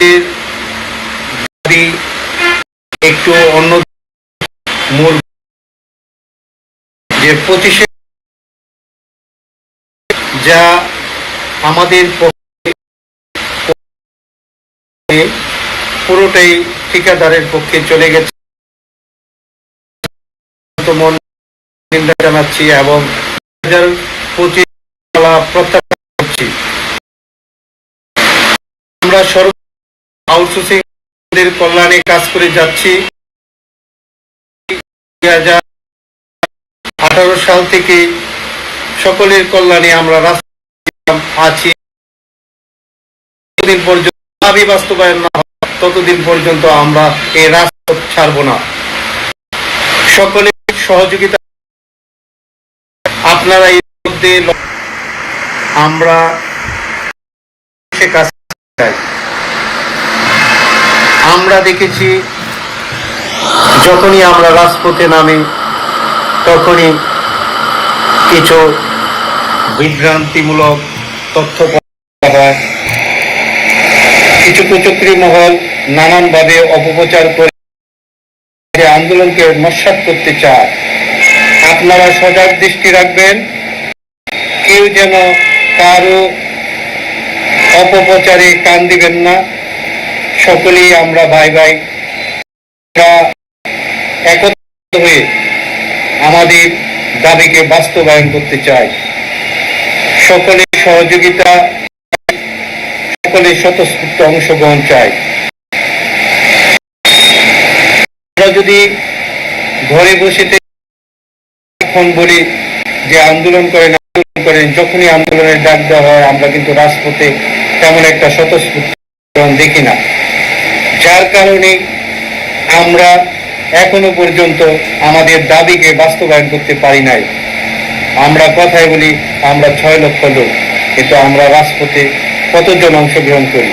এর দাবি একটু অন্য মূল যে পঁচিশে যা আমাদের পুরোটাই ঠিকাদারের পক্ষে চলে গেছে। মন নিন্দা জানাচ্ছি এবং পঁচিশ প্রত্যাখ্যান করছি। আমরা সর্ব আউটসোর্সিং দের কল্যাণে কাজ করে যাচ্ছি। আঠারো সাল থেকে সকলের কল্যাণে আমরা রাস্তায় আছি। ততদিন পর্যন্ত দাবি বাস্তবায়ন না ততদিন পর্যন্ত আমরা এই রাস্তা ছাড়বো না। সকলের সহযোগিতা আপনারা এর মধ্যে আমরা সে কাজ আমরা দেখেছি, যখনই আমরা রাজপথে নামি, তখনই কিছু বিভ্রান্তিমূলক তথ্য হয় কিছু কুচক্রী মহল নানানভাবে অপপ্রচার করে আন্দোলনকে নস্বাত করতে চায়। আপনারা সজাগ দৃষ্টি রাখবেন। কেউ যেন কারও অপপ্রচারে কান দিবেন না। সকলেই আমরা ভাই ভাই। একত্রিত হয়ে আমাদের দাবিকে বাস্তবায়ন করতে চাই। সকলের সহযোগিতা সকলের স্বতঃস্ফূর্ত অংশগ্রহণ চাই। আমরা যদি ঘরে বসে এখন বলি যে আন্দোলন করেন আন্দোলন করেন, যখনই আন্দোলনের ডাক দেওয়া হয়, আমরা কিন্তু রাজপথে তেমন একটা স্বতঃস্ফূর্ত দেখি না। যার কারণে আমরা এখনও পর্যন্ত আমাদের দাবিকে বাস্তবায়ন করতে পারি নাই। আমরা কথায় বলি, আমরা ছয় লক্ষ লোক, কিন্তু আমরা রাজপথে কতজন অংশগ্রহণ করি?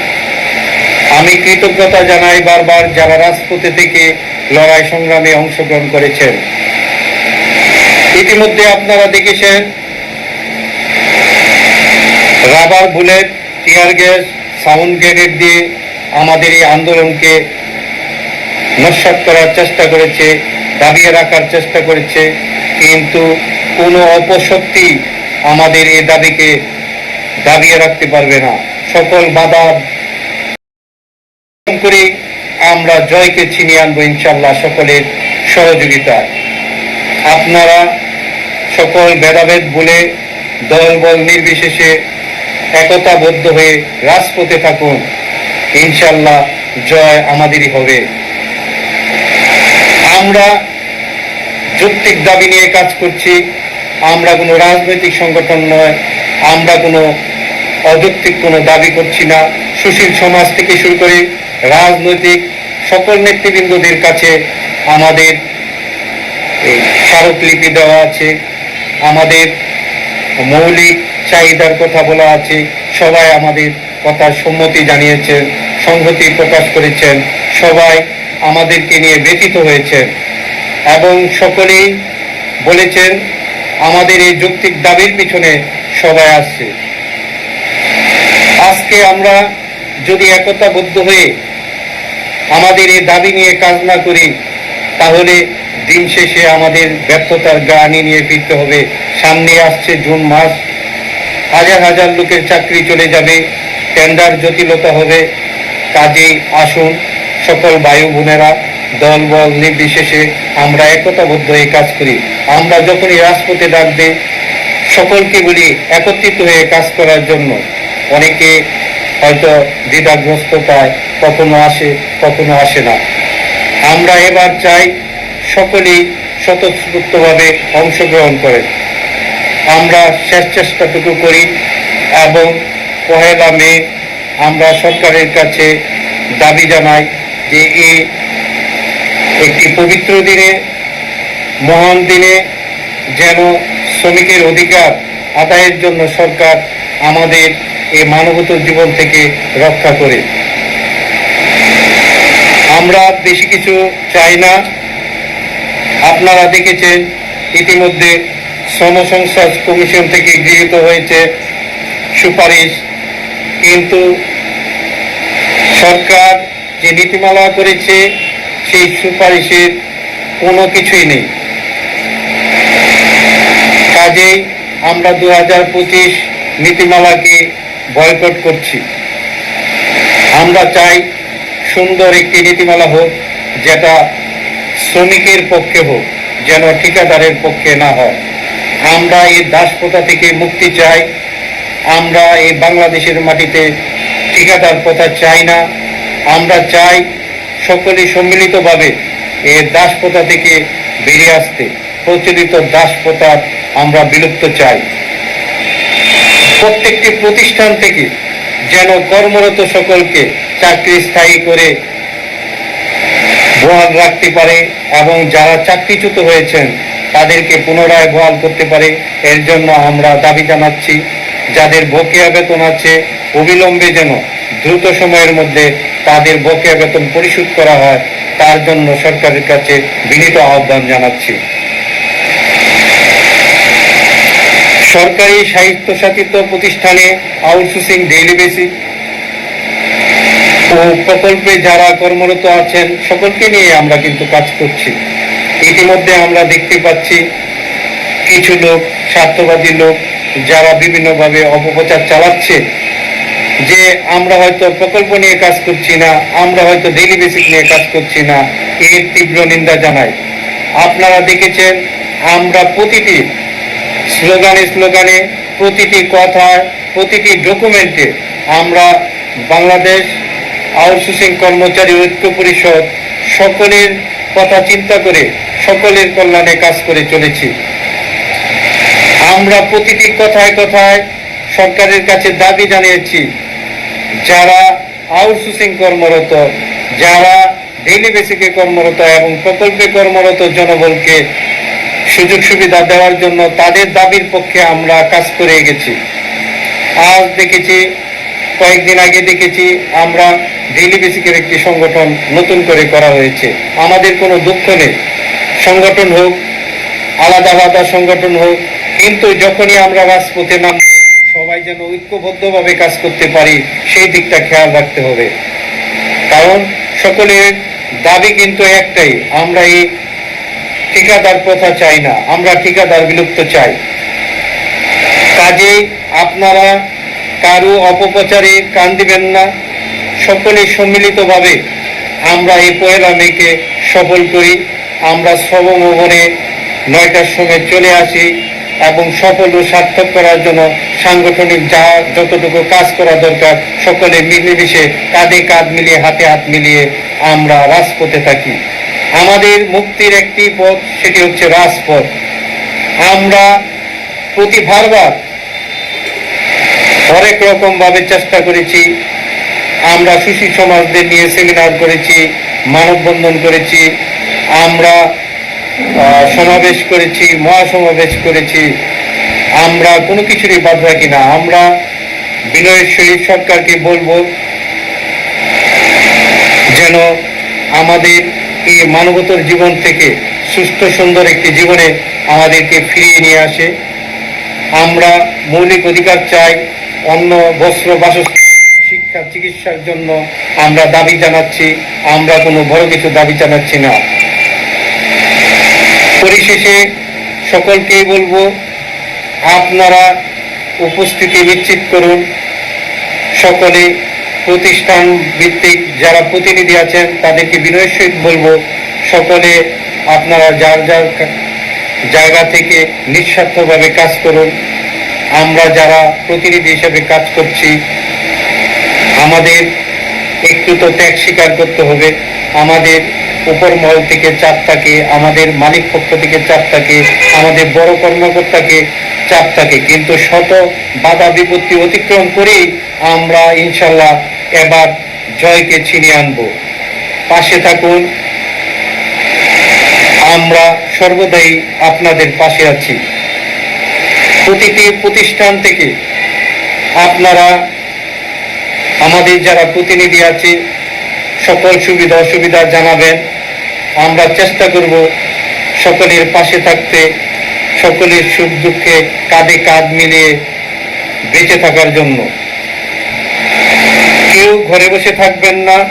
আমি কৃতজ্ঞতা জানাই বারবার যারা রাজপথে থেকে লড়াই সংগ্রামে অংশগ্রহণ করেছেন। ইতিমধ্যে আপনারা দেখেছেন rubber bullet, tear gas, sound grenade দিয়ে আমাদের এই আন্দোলনকে নস্বাত করার চেষ্টা করেছে, দাবিয়ে রাখার চেষ্টা করেছে, কিন্তু কোনো অপশক্তি আমাদের এই দাবিকে দাবিয়ে রাখতে পারবে না। সকল বাধা করে আমরা জয়কে ছিনিয়ে আনব ইনশাল্লাহ সকলের সহযোগিতায়। আপনারা সকল ভেদাভেদ বলে দল বল নির্বিশেষে একতাবদ্ধ হয়ে রাজপথে থাকুন। ইনশাল্লাহ জয় আমাদেরই হবে। আমরা যৌক্তিক দাবি নিয়ে কাজ করছি। আমরা কোনো রাজনৈতিক সংগঠন নয়। আমরা কোনো অযৌক্তিক কোনো দাবি করছি না। সুশীল সমাজ থেকে শুরু করে রাজনৈতিক সকল নেতৃবৃন্দদের কাছে আমাদের এই স্মারকলিপি দেওয়া আছে। আমাদের মৌলিক চাহিদার কথা বলা আছে। সবাই আমাদের কথার সম্মতি জানিয়েছেন, সংহতি প্রকাশ করেছেন। সবাই আমাদেরকে নিয়ে ব্যতীত হয়েছেন এবং সকলেই বলেছেন, আমাদের এই যৌক্তিক দাবির পিছনে সবাই আসছে। আজকে আমরা যদি একতাবদ্ধ হয়ে আমাদের এই দাবি নিয়ে কাজ না করি, তাহলে দিন শেষে আমাদের ব্যর্থতার গানি নিয়ে ফিরতে হবে। সামনে আসছে জুন মাস। হাজার হাজার লোকের চাকরি চলে যাবে। টেন্ডার জটিলতা হবে। কাজেই আসুন, সকল বায়ু বোনেরা দল বল নির্বিশেষে আমরা একতাবদ্ধ হয়ে কাজ করি। আমরা যখনই রাজপথে ডাকবে সকলকে বলি একত্রিত হয়ে কাজ করার জন্য। অনেকে হয়তো দ্বিধাগ্রস্ত পায়, কখনো আসে কখনো আসে না। আমরা এবার চাই সকলেই স্বতঃস্ফূর্তভাবে অংশগ্রহণ করেন আমরা শেষ চেষ্টাটুকু করি এবং পহেলা মে আমরা সরকারের কাছে দাবি জানাই যে এই একটি পবিত্র দিনে, মহান দিনে যেন শ্রমিকের অধিকার আদায়ের জন্য সরকার আমাদের এই মানবত জীবন থেকে রক্ষা করে। আমরা বেশি কিছু চাই না। আপনারা দেখেছেন, ইতিমধ্যে শ্রম সংসদ কমিশন থেকে গৃহীত হয়েছে সুপারিশ। কিন্তু সরকার যে নীতিমালা করেছে, সেই সুপারিশের কোনো কিছুই নেই। কাজেই আমরা দু হাজার পঁচিশ নীতিমালাকে বয়কট করছি। আমরা চাই সুন্দর একটি নীতিমালা হোক, যেটা শ্রমিকের পক্ষে হোক, যেন ঠিকাদারের পক্ষে না হয়। আমরা এই দাসপ্রথা থেকে মুক্তি চাই। আমরা এই বাংলাদেশের মাটিতে ঠিকাদার প্রথা চাই না। আমরা চাই সকলে সম্মিলিতভাবে এই দাসপ্রথা থেকে বেরিয়ে আসতে। প্রচলিত দাসপ্রথা আমরা বিলুপ্ত চাই। প্রত্যেকটি প্রতিষ্ঠান থেকে যেন কর্মরত সকলকে চাকরি স্থায়ী করে বহাল রাখতে পারে। এবং যারা চাকরিচ্যুত হয়েছেন, তাদেরকে পুনরায় বহাল করতে পারে। এর জন্য আমরা দাবি জানাচ্ছি, যাদের বকেয়া বেতন আছে, অবিলম্বে যেন দ্রুত সময়ের মধ্যে তাদের বকেয়া বেতন পরিশোধ করা হয়, তার জন্য সরকারের কাছে বিনীত আহ্বান জানাচ্ছি। সরকারি সাহিত্যশাসিত প্রতিষ্ঠানে আউটসোর্সিং ডেইলি বেসিক ও প্রকল্পে যারা কর্মরত আছেন, সকলকে নিয়ে আমরা কিন্তু কাজ করছি। ইতিমধ্যে আমরা দেখতে পাচ্ছি কিছু লোক, স্বার্থবাদী লোক, যারা বিভিন্নভাবে অপপ্রচার চালাচ্ছে যে আমরা হয়তো প্রকল্প নিয়ে কাজ করছি না, আমরা হয়তো ডেইলি বেসিক নিয়ে কাজ করছি না, এর তীব্র নিন্দা জানাই। আপনারা দেখেছেন, আমরা প্রতিটি স্লোগানে স্লোগানে, প্রতিটি কথায়, প্রতিটি ডকুমেন্টে আমরা বাংলাদেশ আউটসোর্সিং কর্মচারী ঐক্য পরিষদ সকলের কথা চিন্তা করে সকলের কল্যাণে কাজ করে চলেছি। আমরা প্রতিটি কথায় কথায় সরকারের কাছে দাবি জানিয়েছি, যারা আউটসোর্সিং কর্মরত, যারা ডেইলি বেসিকে কর্মরত এবং প্রকল্পে কর্মরত জনবলকে সুযোগ সুবিধা দেওয়ার জন্য তাদের দাবির পক্ষে আমরা কাজ করে গেছি আজ দেখেছি, কয়েকদিন আগে দেখেছি, আমরা ডেইলি বেসিকের একটি সংগঠন নতুন করে করা হয়েছে। আমাদের কোনো দুঃখ নেই। সংগঠন হোক, আলাদা আলাদা সংগঠন হোক, কিন্তু যখনই আমরা রাজপথে নাম সবাই যেন ঐক্যবদ্ধভাবে কাজ করতে পারি, সেই দিকটা খেয়াল রাখতে হবে। কারণ সকলের দাবি কিন্তু একটাই, আমরা এই ঠিকাদার প্রথা চাই না, আমরা ঠিকাদার বিলুপ্ত চাই। কাজেই আপনারা কারও অপপ্রচারে কান দিবেন না সকলে সম্মিলিতভাবে আমরা এই পয়লা মেকে সফল করি। আমরা শ্রমভবনে নয়টার সময় চলে আসি এবং সফল ও সার্থক করার জন্য সাংগঠনিক যা যতটুকু কাজ করা দরকার, সকলে মিলেমিশে কাঁধে কাঁধ মিলিয়ে, হাতে হাত মিলিয়ে আমরা রাজপথে থাকি। আমাদের মুক্তির একটি পথ, সেটি হচ্ছে রাজপথ। আমরা প্রতি বারবার হরেক রকম ভাবে চেষ্টা করেছি আমরা সুশী সমাজদের নিয়ে সেমিনার করেছি, মানববন্ধন করেছি, আমরা সমাবেশ করেছি, মহাসমাবেশ করেছি। আমরা কোনো কিছুরই বাদ রাখি না। আমরা বিনয়ের সরকারকে বলব যেন আমাদের এই মানবতর জীবন থেকে সুস্থ, সুন্দর একটি জীবনে আমাদেরকে ফিরিয়ে নিয়ে আসে। আমরা মৌলিক অধিকার চাই অন্য বস্ত্র, বাসস্থান শিক্ষা চিকিৎসার জন্য আমরা দাবি জানাচ্ছি, আমরা কোনো বড় কিছু দাবি জানাচ্ছি না। পরিশেষে সকলকেই বলব, আপনারা উপস্থিতি নিশ্চিত করুন, সকলে প্রতিষ্ঠান ভিত্তিক যারা প্রতিনিধি আছেন, তাদেরকে বিনয়ের সহিত বলব, সকলে আপনারা যার যার জায়গা থেকে নিঃস্বার্থভাবে কাজ করুন। আমরা যারা প্রতিনিধি হিসেবে কাজ করছি আমাদের একটু তো ত্যাগ স্বীকার করতে হবে। আমাদের উপর মহল থেকে চাপ থাকে আমাদের মালিক পক্ষ থেকে চাপ থাকে আমাদের বড় কর্মকর্তাকে চাপ থাকে কিন্তু শত বাধা বিপত্তি অতিক্রম করেই আমরা ইনশাল্লাহ এবার জয়কে ছিনিয়ে আনব। পাশে থাকুন। আমরা সর্বদাই আপনাদের পাশে আছি। প্রতিটি প্রতিষ্ঠান থেকে আপনারা আমাদের যারা প্রতিনিধি আছে, সকল সুবিধা অসুবিধা জানাবেন। আমরা চেষ্টা করব সকলের পাশে থাকতে, সকলের সুখ দুঃখে কাঁধে কাঁধ মিলিয়ে বেঁচে থাকার জন্য। কেউ ঘরে বসে থাকবেন না।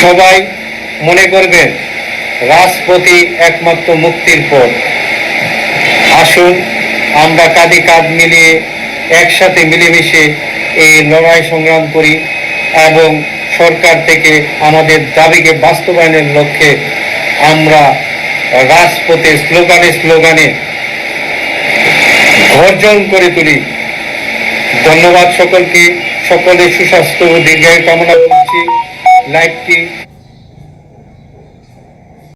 সবাই মনে করবেন রাজপথই একমাত্র মুক্তির পথ। আসুন, আমরা কাঁধে কাঁধ মিলিয়ে একসাথে মিলেমিশে এই লড়াই সংগ্রাম করি এবং সরকার থেকে আমাদের দাবিকে বাস্তবায়নের লক্ষ্যে আমরা রাজপথে স্লোগানে স্লোগানে অর্জন করে তুলি। ধন্যবাদ সকলকে। সকলের সুস্বাস্থ্য ও দীর্ঘায়ু কামনা করছি। লাইভটি